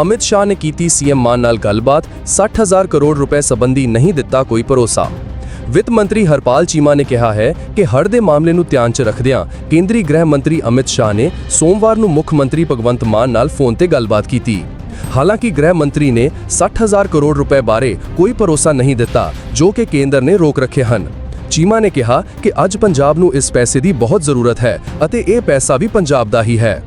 ਅਮਿਤ ਸ਼ਾਹ ਨੇ ਕੀਤੀ ਸੀਐਮ ਮਾਨ ਨਾਲ ਗੱਲਬਾਤ 60000 ਕਰੋੜ ਰੁਪਏ ਸੰਬੰਧੀ ਨਹੀਂ ਦਿੱਤਾ ਕੋਈ ਭਰੋਸਾ। ਵਿੱਤ ਮੰਤਰੀ ਹਰਪਾਲ ਚੀਮਾ ਨੇ ਕਿਹਾ ਹੈ ਕਿ ਹੜ੍ਹ ਦੇ ਮਾਮਲੇ ਨੂੰ ਧਿਆਨ 'ਚ ਰੱਖਦਿਆਂ ਕੇਂਦਰੀ ਗ੍ਰਹਿ ਮੰਤਰੀ ਅਮਿਤ ਸ਼ਾਹ ਨੇ ਸੋਮਵਾਰ ਨੂੰ ਮੁੱਖ ਮੰਤਰੀ ਭਗਵੰਤ ਮਾਨ ਨਾਲ ਫੋਨ ਤੇ ਗੱਲਬਾਤ ਕੀਤੀ। ਹਾਲਾਂਕਿ ਗ੍ਰਹਿ ਮੰਤਰੀ ਨੇ 60000 ਕਰੋੜ ਰੁਪਏ ਬਾਰੇ ਕੋਈ ਭਰੋਸਾ ਨਹੀਂ ਦਿੱਤਾ, ਜੋ ਕਿ ਕੇਂਦਰ ਨੇ ਰੋਕ ਰੱਖੇ ਹਨ। ਚੀਮਾ ਨੇ ਕਿਹਾ ਕਿ ਅੱਜ ਪੰਜਾਬ ਨੂੰ ਇਸ ਪੈਸੇ ਦੀ ਬਹੁਤ ਜ਼ਰੂਰਤ ਹੈ ਅਤੇ ਇਹ ਪੈਸਾ ਵੀ ਪੰਜਾਬ ਦਾ ਹੀ ਹੈ।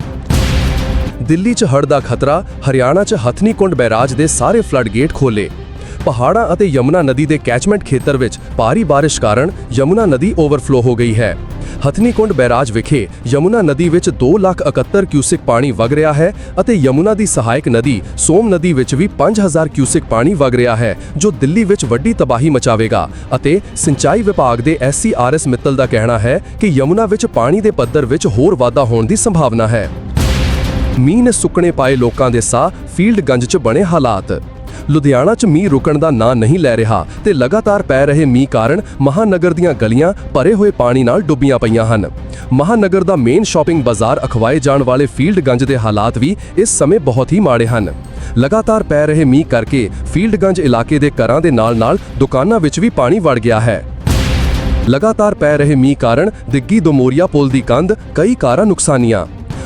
ਦਿੱਲੀ 'ਚ ਹੜ੍ਹ ਦਾ ਖਤਰਾ ਹਰਿਆਣਾ 'ਚ ਹਥਨੀਕੁੰਡ ਬੈਰਾਜ ਦੇ ਸਾਰੇ ਫਲੱਡ ਗੇਟ ਖੋਲੇ ਪਹਾੜਾਂ ਅਤੇ ਯਮੁਨਾ ਨਦੀ ਦੇ ਕੈਚਮੈਂਟ ਖੇਤਰ ਵਿੱਚ ਭਾਰੀ ਬਾਰਿਸ਼ ਕਾਰਨ ਯਮੁਨਾ ਨਦੀ ਓਵਰਫਲੋ ਹੋ ਗਈ ਹੈ। ਹਥਨੀਕੁੰਡ ਬੈਰਾਜ ਵਿਖੇ ਯਮੁਨਾ ਨਦੀ ਵਿੱਚ 2,71 ਕਿਊਸਿਕ ਪਾਣੀ ਵਗ ਰਿਹਾ ਹੈ ਅਤੇ ਯਮੁਨਾ ਦੀ ਸਹਾਇਕ ਨਦੀ ਸੋਮ ਨਦੀ ਵਿੱਚ ਵੀ 5000 ਕਿਊਸਿਕ ਪਾਣੀ ਵਗ ਰਿਹਾ ਹੈ ਜੋ ਦਿੱਲੀ ਵਿੱਚ ਵੱਡੀ ਤਬਾਹੀ ਮਚਾਵੇਗਾ ਅਤੇ ਸਿੰਚਾਈ ਵਿਭਾਗ ਦੇ ਐਸਸੀਆਰਐਸ ਮਿੱਤਲ ਦਾ ਕਹਿਣਾ ਹੈ ਕਿ ਯਮੁਨਾ ਵਿੱਚ ਪਾਣੀ ਦੇ ਪੱਧਰ ਵਿੱਚ ਹੋਰ ਵਾਧਾ ਹੋਣ ਦੀ ਸੰਭਾਵਨਾ ਹੈ। ਮੀਂਹ ਨੇ ਸੁੱਕਣੇ ਪਾਏ ਲੋਕਾਂ ਦੇ ਸਾਹ ਫੀਲਡਗੰਜ 'ਚ ਬਣੇ ਹਾਲਾਤ। ਲੁਧਿਆਣਾ 'ਚ ਮੀਂਹ ਰੁਕਣ ਦਾ ਨਾਂ ਨਹੀਂ ਲੈ ਰਿਹਾ ਤੇ ਲਗਾਤਾਰ ਪੈ ਰਹੇ ਮੀਂਹ ਕਾਰਨ ਮਹਾਨਗਰ ਦੀਆਂ ਗਲੀਆਂ ਭਰੇ ਹੋਏ ਪਾਣੀ ਨਾਲ ਡੁੱਬੀਆਂ ਪਈਆਂ ਹਨ। ਮਹਾਨਗਰ ਦਾ ਮੇਨ ਸ਼ਾਪਿੰਗ ਬਾਜ਼ਾਰ ਅਖਵਾਏ ਜਾਣ ਵਾਲੇ ਫੀਲਡ ਗੰਜ ਦੇ ਹਾਲਾਤ ਵੀ ਇਸ ਸਮੇਂ ਬਹੁਤ ਹੀ ਮਾੜੇ ਹਨ। ਲਗਾਤਾਰ ਪੈ ਰਹੇ ਮੀਂਹ ਕਰਕੇ ਫੀਲਡਗੰਜ ਇਲਾਕੇ ਦੇ ਘਰਾਂ ਦੇ ਨਾਲ-ਨਾਲ ਦੁਕਾਨਾਂ ਵਿੱਚ ਵੀ ਪਾਣੀ ਵੜ ਗਿਆ ਹੈ। ਲਗਾਤਾਰ ਪੈ ਰਹੇ ਮੀਂਹ ਕਾਰਨ ਦਿੱਗੀ ਦੋਮੋਰੀਆ ਪੁਲ ਦੀ ਕੰਧ ਕਈ ਕਾਰਾਂ ਨੁਕਸਾਨੀਆਂ।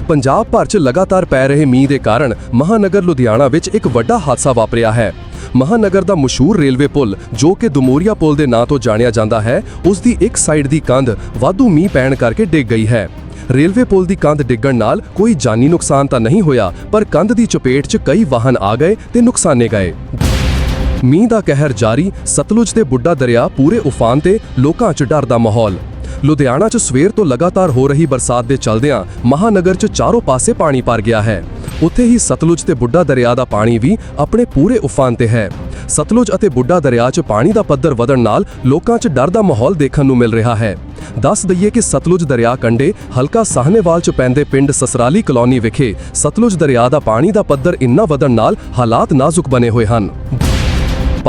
ਪੰਜਾਬ ਭਰ 'ਚ ਲਗਾਤਾਰ ਪੈ ਰਹੇ ਮੀਂਹ ਦੇ ਕਾਰਨ ਮਹਾਨਗਰ ਲੁਧਿਆਣਾ ਵਿੱਚ ਇੱਕ ਵੱਡਾ ਹਾਦਸਾ ਵਾਪਰਿਆ ਹੈ। ਮਹਾਨਗਰ ਦਾ ਮਸ਼ਹੂਰ ਰੇਲਵੇ ਪੁਲ, ਜੋ ਕਿ ਦਮੋਰੀਆ ਪੁਲ ਦੇ ਨਾਂ ਤੋਂ ਜਾਣਿਆ ਜਾਂਦਾ ਹੈ, ਉਸ ਦੀ ਇੱਕ ਸਾਈਡ ਦੀ ਕੰਧ ਵਾਧੂ ਮੀਂਹ ਪੈਣ ਕਰਕੇ ਡਿੱਗ ਗਈ ਹੈ। ਰੇਲਵੇ ਪੁਲ ਦੀ ਕੰਧ ਡਿੱਗਣ ਨਾਲ ਕੋਈ ਜਾਨੀ ਨੁਕਸਾਨ ਤਾਂ ਨਹੀਂ ਹੋਇਆ, ਪਰ ਕੰਧ ਦੀ ਚਪੇਟ 'ਚ ਕਈ ਵਾਹਨ ਆ ਗਏ ਤੇ ਨੁਕਸਾਨੇ ਗਏ। ਮੀਂਹ ਦਾ ਕਹਿਰ ਜਾਰੀ, ਸਤਲੁਜ ਤੇ ਬੁੱਢਾ ਦਰਿਆ ਪੂਰੇ ਉਫਾਨ ਤੇ ਲੋਕਾਂ 'ਚ ਡਰ ਦਾ ਮਾਹੌਲ। ਲੁਧਿਆਣਾ 'ਚ ਸਵੇਰ ਤੋਂ ਲਗਾਤਾਰ ਹੋ ਰਹੀ ਬਰਸਾਤ ਦੇ ਚਲਦਿਆਂ ਮਹਾਨਗਰ 'ਚ ਚਾਰੋਂ ਪਾਸੇ ਪਾਣੀ ਭਰ ਗਿਆ ਹੈ। ਉੱਥੇ ਹੀ ਸਤਲੁਜ ਤੇ ਬੁੱਢਾ ਦਰਿਆ ਦਾ ਪਾਣੀ ਵੀ ਆਪਣੇ ਪੂਰੇ ਉਫਾਨ ਤੇ ਹੈ। ਸਤਲੁਜ ਅਤੇ ਬੁੱਢਾ ਦਰਿਆ 'ਚ ਪਾਣੀ ਦਾ ਪੱਧਰ ਵਧਣ ਨਾਲ ਲੋਕਾਂ 'ਚ ਡਰ ਦਾ ਮਾਹੌਲ ਦੇਖਣ ਨੂੰ ਮਿਲ ਰਿਹਾ ਹੈ। ਦੱਸ ਦਈਏ ਕਿ ਸਤਲੁਜ ਦਰਿਆ ਕੰਢੇ ਹਲਕਾ ਸਾਹਨੇਵਾਲ 'ਚ ਪੈਂਦੇ ਪਿੰਡ ਸਸਰਾਲੀ ਕਲੋਨੀ ਵਿਖੇ ਸਤਲੁਜ ਦਰਿਆ ਦਾ ਪਾਣੀ ਦਾ ਪੱਧਰ ਇੰਨਾ ਵਧਣ ਨਾਲ ਹਾਲਾਤ ਨਾਜ਼ੁਕ ਬਣੇ ਹੋਏ ਹਨ।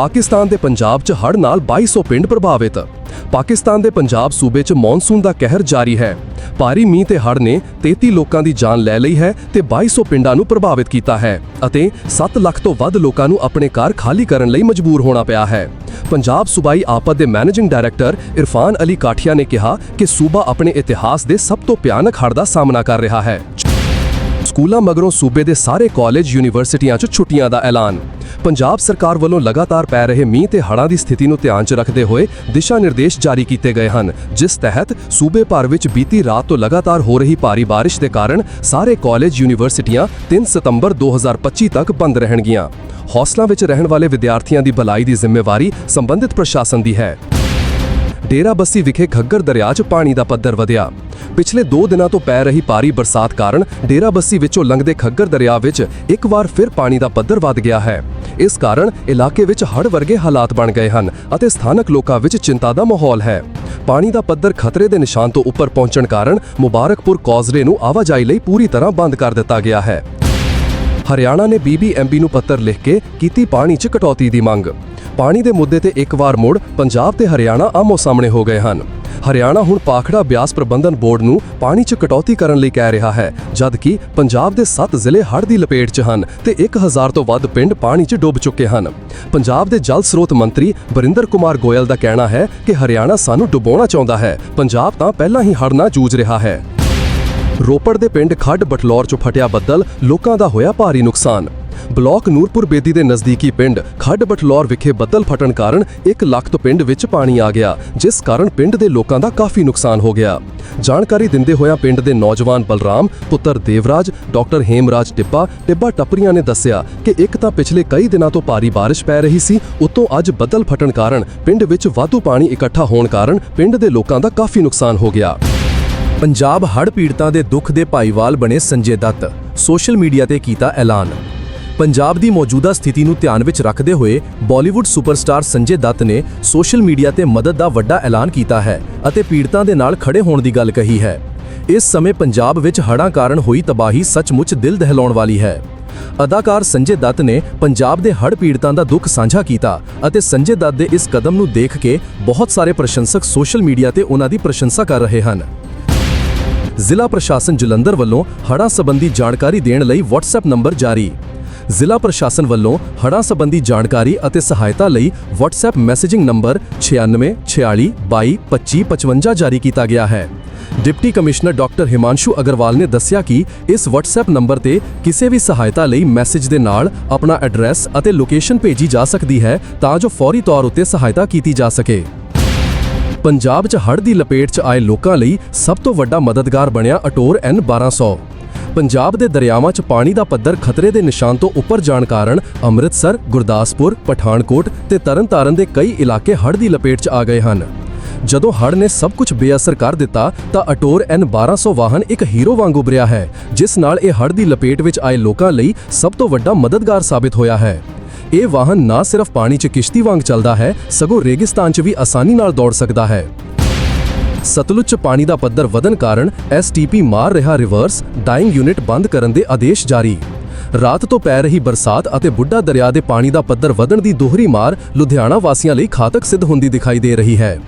ਪਾਕਿਸਤਾਨ ਦੇ ਪੰਜਾਬ 'ਚ ਹੜ੍ਹ ਨਾਲ 2200 ਪਿੰਡ ਪ੍ਰਭਾਵਿਤ। ਪਾਕਿਸਤਾਨ ਦੇ ਪੰਜਾਬ ਸੂਬੇ 'ਚ ਮੌਨਸੂਨ ਦਾ ਕਹਿਰ ਜਾਰੀ ਹੈ। ਭਾਰੀ ਮੀਂਹ ਤੇ ਹੜ੍ਹ ਨੇ 33 ਲੋਕਾਂ ਦੀ ਜਾਨ ਲੈ ਲਈ ਹੈ ਤੇ 2200 ਪਿੰਡਾਂ ਨੂੰ ਪ੍ਰਭਾਵਿਤ ਕੀਤਾ ਹੈ ਅਤੇ 7 ਲੱਖ ਤੋਂ ਵੱਧ ਲੋਕਾਂ ਨੂੰ ਆਪਣੇ ਘਰ ਖਾਲੀ ਕਰਨ ਲਈ ਮਜਬੂਰ ਹੋਣਾ ਪਿਆ ਹੈ। ਪੰਜਾਬ ਸੂਬਾਈ ਆਪਦ ਦੇ ਮੈਨੇਜਿੰਗ ਡਾਇਰੈਕਟਰ ਇਰਫਾਨ ਅਲੀ ਕਾਠੀਆ ਨੇ ਕਿਹਾ ਕਿ ਸੂਬਾ ਆਪਣੇ ਇਤਿਹਾਸ ਦੇ ਸਭ ਤੋਂ ਭਿਆਨਕ ਹੜ੍ਹ ਦਾ ਸਾਹਮਣਾ ਕਰ ਰਿਹਾ ਹੈ। ਸਕੂਲਾਂ ਮਗਰੋਂ ਸੂਬੇ ਦੇ ਸਾਰੇ ਕਾਲਜ ਯੂਨੀਵਰਸਿਟੀਆਂ 'ਚ ਛੁੱਟੀਆਂ ਦਾ ਐਲਾਨ। ਪੰਜਾਬ ਸਰਕਾਰ ਵੱਲੋਂ ਲਗਾਤਾਰ ਪੈ ਰਹੇ ਮੀਂਹ ਤੇ ਹੜ੍ਹਾਂ ਦੀ ਸਥਿਤੀ ਨੂੰ ਧਿਆਨ 'ਚ ਰੱਖਦੇ ਹੋਏ ਦਿਸ਼ਾ ਨਿਰਦੇਸ਼ ਜਾਰੀ ਕੀਤੇ ਗਏ ਹਨ, ਜਿਸ ਤਹਿਤ ਸੂਬੇ ਭਰ ਵਿੱਚ ਬੀਤੀ ਰਾਤ ਤੋਂ ਲਗਾਤਾਰ ਹੋ ਰਹੀ ਭਾਰੀ ਬਾਰਿਸ਼ ਦੇ ਕਾਰਨ ਸਾਰੇ ਕਾਲਜ ਯੂਨੀਵਰਸਿਟੀਆਂ 3 ਸਤੰਬਰ 2025 ਤੱਕ ਬੰਦ ਰਹਿਣਗੀਆਂ। ਹੌਸਲਾਂ ਵਿੱਚ ਰਹਿਣ ਵਾਲੇ ਵਿਦਿਆਰਥੀਆਂ ਦੀ ਭਲਾਈ ਦੀ ਜ਼ਿੰਮੇਵਾਰੀ ਸੰਬੰਧਿਤ ਪ੍ਰਸ਼ਾਸਨ ਦੀ ਹੈ। ਡੇਰਾ ਬੱਸੀ ਵਿਖੇ ਖੱਗਰ ਦਰਿਆ 'ਚ ਪਾਣੀ ਦਾ ਪੱਧਰ ਵਧਿਆ। ਪਿਛਲੇ 2 ਦਿਨਾਂ ਤੋਂ ਪੈ ਰਹੀ ਭਾਰੀ ਬਰਸਾਤ ਕਾਰਨ ਡੇਰਾ ਬੱਸੀ ਵਿੱਚੋਂ ਲੰਘਦੇ ਖੱਗਰ ਦਰਿਆ ਵਿੱਚ ਇੱਕ ਵਾਰ ਫਿਰ ਪਾਣੀ ਦਾ ਪੱਧਰ ਵਧ ਗਿਆ ਹੈ। ਇਸ ਕਾਰਨ ਇਲਾਕੇ ਵਿੱਚ ਹੜ੍ਹ ਵਰਗੇ ਹਾਲਾਤ ਬਣ ਗਏ ਹਨ ਅਤੇ ਸਥਾਨਕ ਲੋਕਾਂ ਵਿੱਚ ਚਿੰਤਾ ਦਾ ਮਾਹੌਲ ਹੈ। ਪਾਣੀ ਦਾ ਪੱਧਰ ਖਤਰੇ ਦੇ ਨਿਸ਼ਾਨ ਤੋਂ ਉੱਪਰ ਪਹੁੰਚਣ ਕਾਰਨ ਮੁਬਾਰਕਪੁਰ ਕੌਜ਼ਰੇ ਨੂੰ ਆਵਾਜਾਈ ਲਈ ਪੂਰੀ ਤਰ੍ਹਾਂ ਬੰਦ ਕਰ ਦਿੱਤਾ ਗਿਆ ਹੈ। ਹਰਿਆਣਾ ਨੇ ਬੀਬੀਐਮਬੀ ਨੂੰ ਪੱਤਰ ਲਿਖ ਕੇ ਕੀਤੀ ਪਾਣੀ 'ਚ ਕਟੌਤੀ ਦੀ ਮੰਗ। ਪਾਣੀ ਦੇ ਮੁੱਦੇ ਤੇ ਇੱਕ ਵਾਰ ਮੁੜ ਪੰਜਾਬ ਤੇ ਹਰਿਆਣਾ ਆਮੋ ਸਾਹਮਣੇ ਹੋ ਗਏ ਹਨ। ਹਰਿਆਣਾ ਹੁਣ ਪਾਖੜਾ ਬਿਆਸ ਪ੍ਰਬੰਧਨ ਬੋਰਡ ਨੂੰ ਪਾਣੀ 'ਚ ਕਟੌਤੀ ਕਰਨ ਲਈ ਕਹਿ ਰਿਹਾ ਹੈ, ਜਦਕਿ ਪੰਜਾਬ ਦੇ 7 ਜ਼ਿਲ੍ਹੇ ਹੜ੍ਹ ਦੀ ਲਪੇਟ 'ਚ ਹਨ ਤੇ 1000 ਤੋਂ ਵੱਧ ਪਿੰਡ ਪਾਣੀ 'ਚ ਡੁੱਬ ਚੁੱਕੇ ਹਨ। ਪੰਜਾਬ ਦੇ ਜਲ ਸਰੋਤ ਮੰਤਰੀ ਬਰਿੰਦਰ ਕੁਮਾਰ ਗੋਇਲ ਦਾ ਕਹਿਣਾ ਹੈ ਕਿ ਹਰਿਆਣਾ ਸਾਨੂੰ ਡੁਬੋਣਾ ਚਾਹੁੰਦਾ ਹੈ। ਪੰਜਾਬ ਤਾਂ ਪਹਿਲਾਂ ਹੀ ਹੜ੍ਹ ਨਾਲ ਜੂਝ ਰਿਹਾ ਹੈ। ਰੋਪੜ ਦੇ ਪਿੰਡ ਖੱਡ ਬਟਲੌਰ 'ਚ ਫਟਿਆ ਬੱਦਲ, ਲੋਕਾਂ ਦਾ ਹੋਇਆ ਭਾਰੀ ਨੁਕਸਾਨ। ਬਲਾਕ ਨੂਰਪੁਰ ਬੇਦੀ ਦੇ ਨਜ਼ਦੀਕੀ ਪਿੰਡ ਖੱਡ ਬਟਲੌਰ ਵਿਖੇ ਬੱਦਲ ਫਟਣ ਕਾਰਨ 1 ਲੱਖ ਤੋਂ ਪਿੰਡ ਵਿੱਚ ਪਾਣੀ ਆ ਗਿਆ, ਜਿਸ ਕਾਰਨ ਪਿੰਡ ਦੇ ਲੋਕਾਂ ਦਾ ਕਾਫੀ ਨੁਕਸਾਨ ਹੋ ਗਿਆ। ਜਾਣਕਾਰੀ ਦਿੰਦੇ ਹੋਇਆ ਪਿੰਡ ਦੇ ਨੌਜਵਾਨ ਬਲਰਾਮ, ਪੁੱਤਰ ਦੇਵਰਾਜ, ਡਾਕਟਰ ਹੇਮਰਾਜ ਟਿੱਬਾ ਟਿੱਬਾ ਟੱਪਰੀਆਂ ਨੇ ਦੱਸਿਆ ਕਿ ਇੱਕ ਤਾਂ ਪਿਛਲੇ ਕਈ ਦਿਨਾਂ ਤੋਂ ਭਾਰੀ ਬਾਰਿਸ਼ ਪੈ ਰਹੀ ਸੀ, ਉਤੋਂ ਅੱਜ ਬੱਦਲ ਫਟਣ ਕਾਰਨ ਪਿੰਡ ਵਿੱਚ ਵਾਧੂ ਪਾਣੀ ਇਕੱਠਾ ਹੋਣ ਕਾਰਨ ਪਿੰਡ ਦੇ ਲੋਕਾਂ ਦਾ ਕਾਫੀ ਨੁਕਸਾਨ ਹੋ ਗਿਆ। ਪੰਜਾਬ ਹੜ੍ਹ ਪੀੜਤਾਂ ਦੇ ਦੁੱਖ ਦੇ ਭਾਈਵਾਲ ਬਣੇ ਸੰਜੇ ਦੱਤ। ਸੋਸ਼ਲ ਮੀਡੀਆ ਤੇ ਕੀਤਾ ਐਲਾਨ। ਪੰਜਾਬ ਦੀ ਮੌਜੂਦਾ ਸਥਿਤੀ ਨੂੰ ਧਿਆਨ ਵਿੱਚ ਰੱਖਦੇ ਹੋਏ ਬਾਲੀਵੁੱਡ ਸੁਪਰਸਟਾਰ ਸੰਜੇ ਦੱਤ ਨੇ ਸੋਸ਼ਲ ਮੀਡੀਆ ਤੇ ਮਦਦ ਦਾ ਵੱਡਾ ਐਲਾਨ ਕੀਤਾ ਹੈ ਅਤੇ ਪੀੜਤਾਂ ਦੇ ਨਾਲ ਖੜੇ ਹੋਣ ਦੀ ਗੱਲ ਕਹੀ ਹੈ। ਇਸ ਸਮੇਂ ਪੰਜਾਬ ਵਿੱਚ ਹੜ੍ਹਾਂ ਕਾਰਨ ਹੋਈ ਤਬਾਹੀ ਸੱਚਮੁੱਚ ਦਿਲ ਦਹਿਲਾਉਣ ਵਾਲੀ ਹੈ। ਅਦਾਕਾਰ ਸੰਜੇ ਦੱਤ ਨੇ ਪੰਜਾਬ ਦੇ ਹੜ੍ਹ ਪੀੜਤਾਂ ਦਾ ਦੁੱਖ ਸਾਂਝਾ ਕੀਤਾ ਅਤੇ ਸੰਜੇ ਦੱਤ ਦੇ ਇਸ ਕਦਮ ਨੂੰ ਦੇਖ ਕੇ ਬਹੁਤ ਸਾਰੇ ਪ੍ਰਸ਼ੰਸਕ ਸੋਸ਼ਲ ਮੀਡੀਆ ਤੇ ਉਹਨਾਂ ਦੀ ਪ੍ਰਸ਼ੰਸਾ ਕਰ ਰਹੇ ਹਨ। ਜ਼ਿਲ੍ਹਾ ਪ੍ਰਸ਼ਾਸਨ ਜਲੰਧਰ ਵੱਲੋਂ ਹੜ੍ਹਾਂ ਸੰਬੰਧੀ ਜਾਣਕਾਰੀ ਦੇਣ ਲਈ WhatsApp ਨੰਬਰ ਜਾਰੀ। ਜ਼ਿਲ੍ਹਾ ਪ੍ਰਸ਼ਾਸਨ ਵੱਲੋਂ ਹੜ੍ਹਾਂ ਸੰਬੰਧੀ ਜਾਣਕਾਰੀ ਅਤੇ ਸਹਾਇਤਾ ਲਈ WhatsApp ਮੈਸੇਜਿੰਗ ਨੰਬਰ 96 46 22 25 55 ਜਾਰੀ ਕੀਤਾ ਗਿਆ ਹੈ। Deputy commissioner doctor Himanshu Agarwal ਨੇ ਦੱਸਿਆ ਕਿ ਇਸ WhatsApp ਨੰਬਰ ਤੇ ਕਿਸੇ ਵੀ ਸਹਾਇਤਾ ਲਈ ਮੈਸੇਜ ਦੇ ਨਾਲ ਆਪਣਾ ਐਡਰੈਸ ਅਤੇ ਲੋਕੇਸ਼ਨ ਭੇਜੀ ਜਾ ਸਕਦੀ ਹੈ ਤਾਂ ਜੋ ਫੌਰੀ ਤੌਰ ਉੱਤੇ ਸਹਾਇਤਾ ਕੀਤੀ ਜਾ ਸਕੇ। ਪੰਜਾਬ 'ਚ ਹੜ੍ਹ ਦੀ ਲਪੇਟ 'ਚ ਆਏ ਲੋਕਾਂ ਲਈ ਸਭ ਤੋਂ ਵੱਡਾ ਮਦਦਗਾਰ ਬਣਿਆ ਅਟੋਰ N 1200 ਪੰਜਾਬ ਦੇ ਦਰਿਆਵਾਂ 'ਚ ਪਾਣੀ ਦਾ ਪੱਧਰ ਖਤਰੇ ਦੇ ਨਿਸ਼ਾਨ ਤੋਂ ਉੱਪਰ ਜਾਣ ਕਾਰਨ ਅੰਮ੍ਰਿਤਸਰ, ਗੁਰਦਾਸਪੁਰ, ਪਠਾਨਕੋਟ ਤੇ ਤਰਨਤਾਰਨ ਦੇ ਕਈ ਇਲਾਕੇ ਹੜ੍ਹ ਦੀ ਲਪੇਟ 'ਚ ਆ ਗਏ ਹਨ। ਜਦੋਂ ਹੜ੍ਹ ਨੇ ਸਭ ਕੁਝ ਬੇਅਸਰ ਕਰ ਦਿੱਤਾ ਤਾਂ ਅਟੋਰ N 1200 ਵਾਹਨ ਇੱਕ ਹੀਰੋ ਵਾਂਗ ਉਭਰਿਆ ਹੈ ਜਿਸ ਨਾਲ ਇਹ ਹੜ੍ਹ ਦੀ ਲਪੇਟ ਵਿੱਚ ਆਏ ਲੋਕਾਂ ਲਈ ਸਭ ਤੋਂ ਵੱਡਾ ਮਦਦਗਾਰ ਸਾਬਿਤ ਹੋਇਆ ਹੈ। ਇਹ ਵਾਹਨ ਨਾ ਸਿਰਫ ਪਾਣੀ 'ਚ ਕਿਸ਼ਤੀ ਵਾਂਗ ਚੱਲਦਾ ਹੈ, ਸਗੋਂ ਰੇਗਿਸਤਾਨ 'ਚ ਵੀ ਆਸਾਨੀ ਨਾਲ ਦੌੜ ਸਕਦਾ ਹੈ। ਸਤਲੁਜ 'ਚ ਪਾਣੀ ਦਾ ਪੱਧਰ ਵਧਣ ਕਾਰਨ ਐਸਟੀਪੀ ਮਾਰ ਰਿਹਾ ਰਿਵਰਸ ਡਾਈਂਗ ਯੂਨਿਟ ਬੰਦ ਕਰਨ ਦੇ ਆਦੇਸ਼ ਜਾਰੀ। ਰਾਤ ਤੋਂ ਪੈ ਰਹੀ ਬਰਸਾਤ ਅਤੇ ਬੁੱਢਾ ਦਰਿਆ ਦੇ ਪਾਣੀ ਦਾ ਪੱਧਰ ਵਧਣ ਦੀ ਦੋਹਰੀ ਮਾਰ ਲੁਧਿਆਣਾ ਵਾਸੀਆਂ ਲਈ ਘਾਤਕ ਸਿੱਧ ਹੁੰਦੀ ਦਿਖਾਈ ਦੇ ਰਹੀ ਹੈ।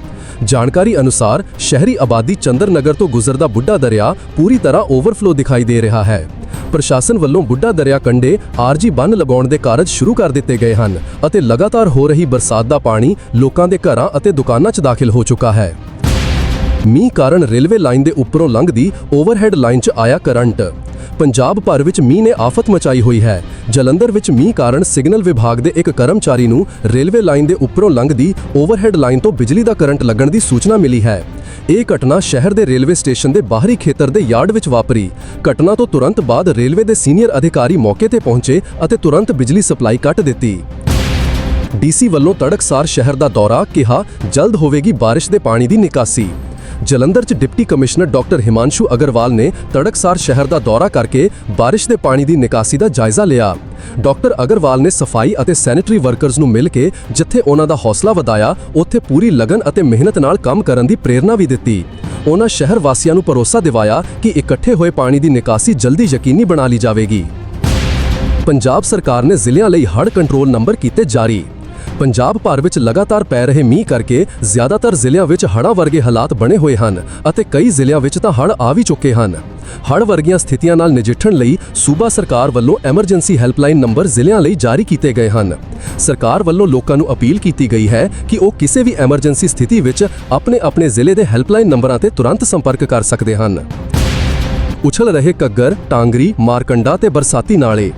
ਜਾਣਕਾਰੀ ਅਨੁਸਾਰ, ਸ਼ਹਿਰੀ ਆਬਾਦੀ ਚੰਦਰ ਨਗਰ ਤੋਂ ਗੁਜ਼ਰਦਾ ਬੁੱਢਾ ਦਰਿਆ ਪੂਰੀ ਤਰ੍ਹਾਂ ਓਵਰਫਲੋ ਦਿਖਾਈ ਦੇ ਰਿਹਾ ਹੈ। ਪ੍ਰਸ਼ਾਸਨ ਵੱਲੋਂ ਬੁੱਢਾ ਦਰਿਆ ਕੰਢੇ ਆਰਜੀ ਬੰਨ ਲਗਾਉਣ ਦੇ ਕਾਰਜ ਸ਼ੁਰੂ ਕਰ ਦਿੱਤੇ ਗਏ ਹਨ ਅਤੇ ਲਗਾਤਾਰ ਹੋ ਰਹੀ ਬਰਸਾਤ ਦਾ ਪਾਣੀ ਲੋਕਾਂ ਦੇ ਘਰਾਂ ਅਤੇ ਦੁਕਾਨਾਂ 'ਚ ਦਾਖਲ ਹੋ ਚੁੱਕਾ ਹੈ। ਮੀਂਹ ਕਾਰਨ ਰੇਲਵੇ ਲਾਈਨ ਦੇ ਉੱਪਰੋਂ ਲੰਘਦੀ ਓਵਰਹੈੱਡ ਲਾਈਨ 'ਚ ਆਇਆ ਕਰੰਟ। ਪੰਜਾਬ ਭਰ ਵਿੱਚ ਮੀਂਹ ਨੇ ਆਫਤ ਮਚਾਈ ਹੋਈ ਹੈ। ਜਲੰਧਰ ਵਿੱਚ ਮੀਂਹ ਕਾਰਨ ਸਿਗਨਲ ਵਿਭਾਗ ਦੇ ਇੱਕ ਕਰਮਚਾਰੀ ਨੂੰ ਰੇਲਵੇ ਲਾਈਨ ਦੇ ਉੱਪਰੋਂ ਲੰਘਦੀ ਓਵਰਹੈੱਡ ਲਾਈਨ ਤੋਂ ਬਿਜਲੀ ਦਾ ਕਰੰਟ ਲੱਗਣ ਦੀ ਸੂਚਨਾ ਮਿਲੀ ਹੈ। ਇਹ ਘਟਨਾ ਸ਼ਹਿਰ ਦੇ ਰੇਲਵੇ ਸਟੇਸ਼ਨ ਦੇ ਬਾਹਰੀ ਖੇਤਰ ਦੇ ਯਾਰਡ ਵਿੱਚ ਵਾਪਰੀ। ਘਟਨਾ ਤੋਂ ਤੁਰੰਤ ਬਾਅਦ ਰੇਲਵੇ ਦੇ ਸੀਨੀਅਰ ਅਧਿਕਾਰੀ ਮੌਕੇ ਤੇ ਪਹੁੰਚੇ ਅਤੇ ਤੁਰੰਤ ਬਿਜਲੀ ਸਪਲਾਈ ਕੱਟ ਦਿੱਤੀ। ਡੀਸੀ ਵੱਲੋਂ ਤੜਕਸਾਰ ਸ਼ਹਿਰ ਦਾ ਦੌਰਾ ਕਿਹਾ, ਜਲਦ ਹੋਵੇਗੀ ਬਾਰਿਸ਼ ਦੇ ਪਾਣੀ ਦੀ ਨਿਕਾਸੀ। ਜਲੰਧਰ 'ਚ deputy commissioner doctor Himanshu Agarwal ਨੇ ਤੜਕਸਾਰ ਸ਼ਹਿਰ ਦਾ ਦੌਰਾ ਕਰਕੇ ਬਾਰਿਸ਼ ਦੇ ਪਾਣੀ ਦੀ ਨਿਕਾਸੀ ਦਾ ਜਾਇਜ਼ਾ ਲਿਆ। ਡਾਕਟਰ ਅਗਰਵਾਲ ਨੇ ਸਫ਼ਾਈ ਅਤੇ ਸੈਨੇਟਰੀ ਵਰਕਰਜ਼ ਨੂੰ ਮਿਲ ਕੇ ਜਿੱਥੇ ਉਹਨਾਂ ਦਾ ਹੌਸਲਾ ਵਧਾਇਆ, ਉੱਥੇ ਪੂਰੀ ਲਗਨ ਅਤੇ ਮਿਹਨਤ ਨਾਲ ਕੰਮ ਕਰਨ ਦੀ ਪ੍ਰੇਰਣਾ ਵੀ ਦਿੱਤੀ। ਉਹਨਾਂ ਸ਼ਹਿਰ ਵਾਸੀਆਂ ਨੂੰ ਭਰੋਸਾ ਦਿਵਾਇਆ ਕਿ ਇਕੱਠੇ ਹੋਏ ਪਾਣੀ ਦੀ ਨਿਕਾਸੀ ਜਲਦੀ ਯਕੀਨੀ ਬਣਾ ਲਈ ਜਾਵੇਗੀ। ਪੰਜਾਬ ਸਰਕਾਰ ਨੇ ਜ਼ਿਲ੍ਹਿਆਂ ਲਈ ਹੜ੍ਹ ਕੰਟਰੋਲ ਨੰਬਰ ਕੀਤੇ ਜਾਰੀ। ਪੰਜਾਬ ਭਰ ਵਿੱਚ ਲਗਾਤਾਰ ਪੈ ਰਹੇ ਮੀਂਹ ਕਰਕੇ ਜ਼ਿਆਦਾਤਰ ਜ਼ਿਲ੍ਹਿਆਂ ਵਿੱਚ ਹੜ੍ਹਾਂ ਵਰਗੇ ਹਾਲਾਤ ਬਣੇ ਹੋਏ ਹਨ ਅਤੇ ਕਈ ਜ਼ਿਲ੍ਹਿਆਂ ਵਿੱਚ ਤਾਂ ਹੜ੍ਹ ਆ ਵੀ ਚੁੱਕੇ ਹਨ। ਹੜ੍ਹ ਵਰਗੀਆਂ ਸਥਿਤੀਆਂ ਨਾਲ ਨਜਿੱਠਣ ਲਈ ਸੂਬਾ ਸਰਕਾਰ ਵੱਲੋਂ ਐਮਰਜੈਂਸੀ ਹੈਲਪਲਾਈਨ ਨੰਬਰ ਜ਼ਿਲ੍ਹਿਆਂ ਲਈ ਜਾਰੀ ਕੀਤੇ ਗਏ ਹਨ। ਸਰਕਾਰ ਵੱਲੋਂ ਲੋਕਾਂ ਨੂੰ ਅਪੀਲ ਕੀਤੀ ਗਈ ਹੈ ਕਿ ਉਹ ਕਿਸੇ ਵੀ ਐਮਰਜੈਂਸੀ ਸਥਿਤੀ ਵਿੱਚ ਆਪਣੇ ਆਪਣੇ ਜ਼ਿਲ੍ਹੇ ਦੇ ਹੈਲਪਲਾਈਨ ਨੰਬਰਾਂ ਤੇ ਤੁਰੰਤ ਸੰਪਰਕ ਕਰ ਸਕਦੇ ਹਨ। ਉਛਲ ਰਹੇ ਕੱਗਰ ਟਾਂਗਰੀ, ਮਾਰਕੰਡਾ ਤੇ ਬਰਸਾਤੀ ਨਾਲੇ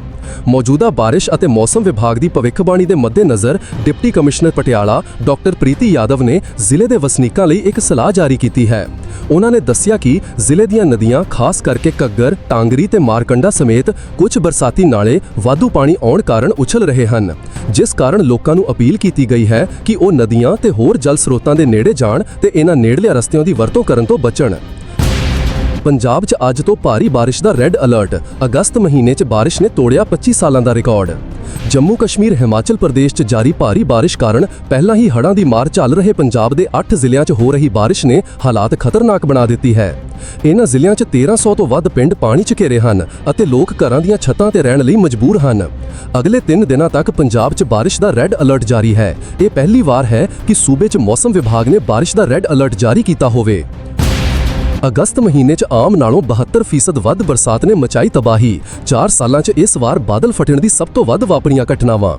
ਮੌਜੂਦਾ ਬਾਰਿਸ਼ ਅਤੇ ਮੌਸਮ ਵਿਭਾਗ ਦੀ ਭਵਿੱਖਬਾਣੀ ਦੇ ਮੱਦੇਨਜ਼ਰ deputy commissioner Patiala doctor Preeti Yadav ਨੇ ਜ਼ਿਲ੍ਹੇ ਦੇ ਵਸਨੀਕਾਂ ਲਈ ਇੱਕ ਸਲਾਹ ਜਾਰੀ ਕੀਤੀ ਹੈ। ਉਹਨਾਂ ਨੇ ਦੱਸਿਆ ਕਿ ਜ਼ਿਲ੍ਹੇ ਦੀਆਂ ਨਦੀਆਂ, ਖਾਸ ਕਰਕੇ ਕੱਗਰ ਟਾਂਗਰੀ ਤੇ ਮਾਰਕੰਡਾ ਸਮੇਤ ਕੁਝ ਬਰਸਾਤੀ ਨਾਲੇ ਵਾਧੂ ਪਾਣੀ ਆਉਣ ਕਾਰਨ ਉਛਲ ਰਹੇ ਹਨ। ਜਿਸ ਕਾਰਨ ਲੋਕਾਂ ਨੂੰ ਅਪੀਲ ਕੀਤੀ ਗਈ ਹੈ ਕਿ ਉਹ ਨਦੀਆਂ ਤੇ ਹੋਰ ਜਲ ਸਰੋਤਾਂ ਦੇ ਨੇੜੇ ਜਾਣ ਤੇ ਇਹਨਾਂ ਨੇੜਲੇ ਰਸਤਿਆਂ ਦੀ ਵਰਤੋਂ ਕਰਨ ਤੋਂ ਬਚਣ। ਪੰਜਾਬ 'ਚ ਅੱਜ ਤੋਂ ਭਾਰੀ ਬਾਰਿਸ਼ ਦਾ ਰੈੱਡ ਅਲਰਟ ਅਗਸਤ ਮਹੀਨੇ 'ਚ ਬਾਰਿਸ਼ ਨੇ ਤੋੜਿਆ 25 ਸਾਲਾਂ ਦਾ ਰਿਕਾਰਡ ਜੰਮੂ ਕਸ਼ਮੀਰ, ਹਿਮਾਚਲ ਪ੍ਰਦੇਸ਼ 'ਚ ਜਾਰੀ ਭਾਰੀ ਬਾਰਿਸ਼ ਕਾਰਨ ਪਹਿਲਾਂ ਹੀ ਹੜ੍ਹਾਂ ਦੀ ਮਾਰ ਚੱਲ ਰਹੇ ਪੰਜਾਬ ਦੇ 8 ਜ਼ਿਲ੍ਹਿਆਂ 'ਚ ਹੋ ਰਹੀ ਬਾਰਿਸ਼ ਨੇ ਹਾਲਾਤ ਖਤਰਨਾਕ ਬਣਾ ਦਿੱਤੀ ਹੈ। ਇਹਨਾਂ ਜ਼ਿਲ੍ਹਿਆਂ 'ਚ 1300 ਤੋਂ ਵੱਧ ਪਿੰਡ ਪਾਣੀ 'ਚ ਘਿਰੇ ਹਨ ਅਤੇ ਲੋਕ ਘਰਾਂ ਦੀਆਂ ਛੱਤਾਂ ਤੇ ਰਹਿਣ ਲਈ ਮਜਬੂਰ ਹਨ। ਅਗਲੇ 3 ਦਿਨਾਂ ਤੱਕ ਪੰਜਾਬ 'ਚ ਬਾਰਿਸ਼ ਦਾ ਰੈੱਡ ਅਲਰਟ ਜਾਰੀ ਹੈ। ਇਹ ਪਹਿਲੀ ਵਾਰ ਹੈ ਕਿ ਸੂਬੇ 'ਚ ਮੌਸਮ ਵਿਭਾਗ ਨੇ ਬਾਰਿਸ਼ ਦਾ ਰੈੱਡ ਅਲਰਟ ਜਾਰੀ ਕੀਤਾ ਹੋਵੇ। ਅਗਸਤ ਮਹੀਨੇ 'ਚ ਆਮ ਨਾਲੋਂ 72% ਵੱਧ ਬਰਸਾਤ ਨੇ ਮਚਾਈ ਤਬਾਹੀ। 4 ਸਾਲਾਂ 'ਚ ਇਸ ਵਾਰ ਬਾਦਲ ਫਟਣ ਦੀ ਸਭ ਤੋਂ ਵੱਧ ਵਾਪਰੀਆਂ ਘਟਨਾਵਾਂ।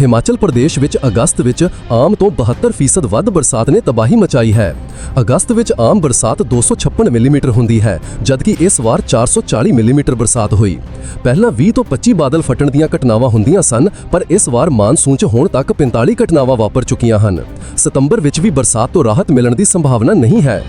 ਹਿਮਾਚਲ ਪ੍ਰਦੇਸ਼ ਵਿੱਚ ਅਗਸਤ ਵਿੱਚ ਆਮ ਤੋਂ 72% ਵੱਧ ਬਰਸਾਤ ਨੇ ਤਬਾਹੀ ਮਚਾਈ ਹੈ। ਅਗਸਤ ਵਿੱਚ ਆਮ ਬਰਸਾਤ 256 ਮਿਲੀਮੀਟਰ ਹੁੰਦੀ ਹੈ, ਜਦਕਿ ਇਸ ਵਾਰ 440 ਮਿਲੀਮੀਟਰ ਬਰਸਾਤ ਹੋਈ। ਪਹਿਲਾਂ 20 ਤੋਂ 25 ਬਾਦਲ ਫਟਣ ਦੀਆਂ ਘਟਨਾਵਾਂ ਹੁੰਦੀਆਂ ਸਨ, ਪਰ ਇਸ ਵਾਰ ਮਾਨਸੂਨ 'ਚ ਹੋਣ ਤੱਕ 45 ਘਟਨਾਵਾਂ ਵਾਪਰ ਚੁੱਕੀਆਂ ਹਨ। ਸਤੰਬਰ ਵਿੱਚ ਵੀ ਬਰਸਾਤ ਤੋਂ ਰਾਹਤ ਮਿਲਣ ਦੀ ਸੰਭਾਵਨਾ ਨਹੀਂ ਹੈ।